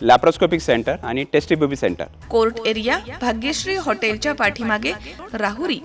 Laparoscopic centre आणि test tube baby centre court area Bhagyashree हॉटेलच्या पाठीमागे राहुरी.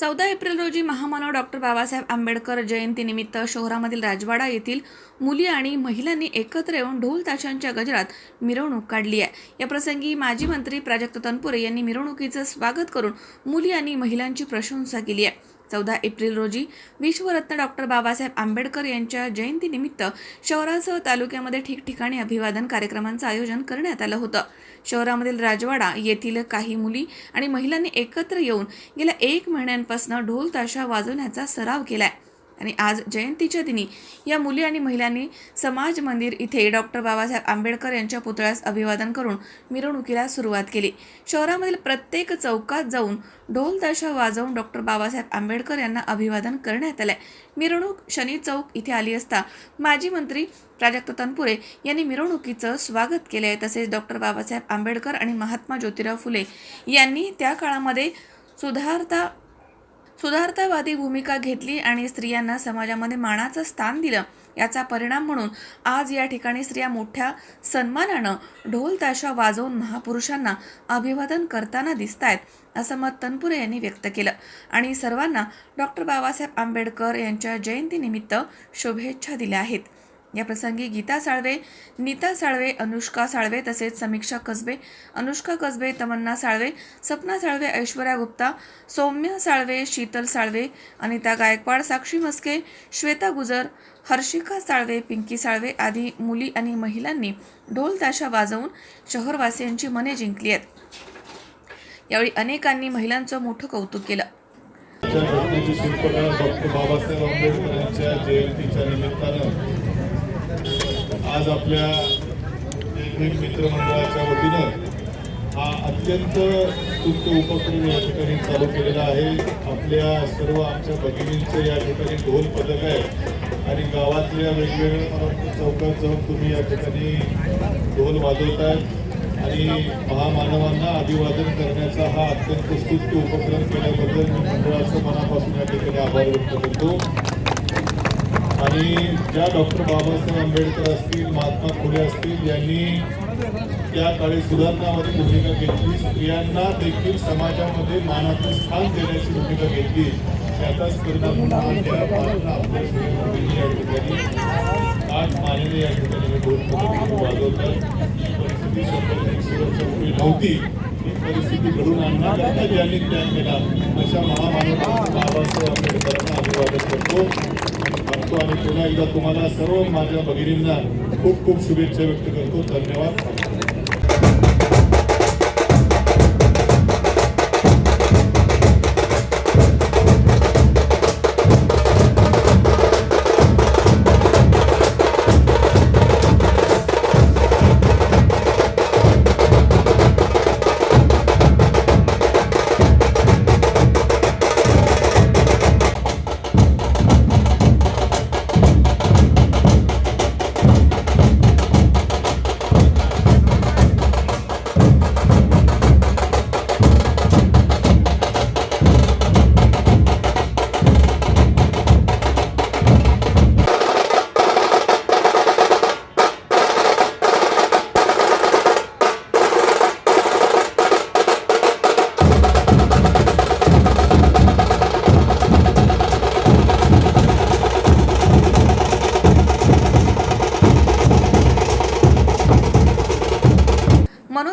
चौदा एप्रिल रोजी महामानव डॉक्टर बाबासाहेब आंबेडकर जयंतीनिमित्त शहरामधील राजवाडा येथील मुली आणि महिलांनी एकत्र येऊन ढोल ताशांच्या गजरात मिरवणूक काढली आहे. या प्रसंगी माजी मंत्री प्राजक्त तनपुरे यांनी मिरवणुकीचं स्वागत करून मुली आणि महिलांची प्रशंसा केली आहे. चौदा एप्रिल रोजी विश्वरत्न डॉक्टर बाबासाहेब आंबेडकर यांच्या जयंतीनिमित्त शहरासह तालुक्यामध्ये ठिकठिकाणी अभिवादन कार्यक्रमांचं आयोजन करण्यात आलं होतं. शहरामधील राजवाडा येथील काही मुली आणि महिलांनी एकत्र येऊन गेल्या एक महिन्यांपासून ढोल ताशा वाजवण्याचा सराव केलाय. आणि आज जयंतीच्या दिनी या मुली आणि महिलांनी समाज मंदिर इथे डॉक्टर बाबासाहेब आंबेडकर यांच्या पुतळ्यास अभिवादन करून मिरवणुकीला सुरुवात केली. शहरामधील प्रत्येक चौकात जाऊन ढोल ताशा वाजवून डॉक्टर बाबासाहेब आंबेडकर यांना अभिवादन करण्यात आलंय. मिरवणूक शनी चौक इथे आली असता माजी मंत्री प्राजक्त तनपुरे यांनी मिरवणुकीचं स्वागत केलं आहे तसेच डॉक्टर बाबासाहेब आंबेडकर आणि महात्मा ज्योतिराव फुले यांनी त्या काळामध्ये सुधारता सुधारतावादी भूमिका घेतली आणि स्त्रियांना समाजामध्ये मानाचं स्थान दिलं याचा परिणाम म्हणून आज या ठिकाणी स्त्रिया मोठ्या सन्मानानं ढोल ताशा वाजवून महापुरुषांना अभिवादन करताना दिसत आहेत असं मत तनपुरे यांनी व्यक्त केलं. आणि सर्वांना डॉक्टर बाबासाहेब आंबेडकर यांच्या जयंतीनिमित्त शुभेच्छा दिल्या आहेत. या प्रसंगी गीता साळवे नीता साळवे अनुष्का साळवे तसेच समीक्षा कसबे अनुष्का कसबे तमन्ना साळवे सपना साळवे ऐश्वर्या गुप्ता सौम्य साळवे शीतल साळवे अनिता गायकवाड साक्षी मस्के श्वेता गुजर हर्षिका साळवे पिंकी साळवे आदी मुली आणि महिलांनी ढोल ताशा वाजवून शहरवासियांची मने जिंकली आहेत. यावेळी अनेकांनी महिलांचं मोठं कौतुक केलं. बाबासाहेब आंबेडकरांच्या जयंतीच्या निमित्तानं आज आपल्या एक मित्रमंडळाच्या वतीनं हा अत्यंत स्तुत्य उपक्रम या ठिकाणी चालू केलेला आहे. आपल्या सर्व आमच्या भगिनींचं या ठिकाणी ढोल पदक आहे आणि गावातल्या वेगवेगळ्या चौकात जाऊन तुम्ही या ठिकाणी ढोल वाजवतायत आणि महामानवांना अभिवादन करण्याचा हा अत्यंत स्तुत्य उपक्रम केल्याबद्दल मी मंडळाचं मनापासून या ठिकाणी आभार व्यक्त करतो. आणि ज्या डॉक्टर बाबासाहेब आंबेडकर असतील महात्मा फुले असतील यांनी त्या काळी सुधारणामध्ये भूमिका घेतली. स्त्रियांना देखील समाजामध्ये मानाचं स्थान देण्याची भूमिका घेतली. त्याचाच परिणाम म्हणून त्या या ठिकाणी आठ मानेने या ठिकाणी वाजवतात ही परिस्थिती शंभर नव्हती ही परिस्थिती घडून आणण्याकरता ज्यांनी त्याग केला अशा महामानवांचं बाबासाहेब आंबेडकरांना अभिवादन करतो. करतो आणि पुन्हा एकदा तुम्हाला सर्व माझ्या भगिनींना खूप खूप शुभेच्छा व्यक्त करतो. धन्यवाद.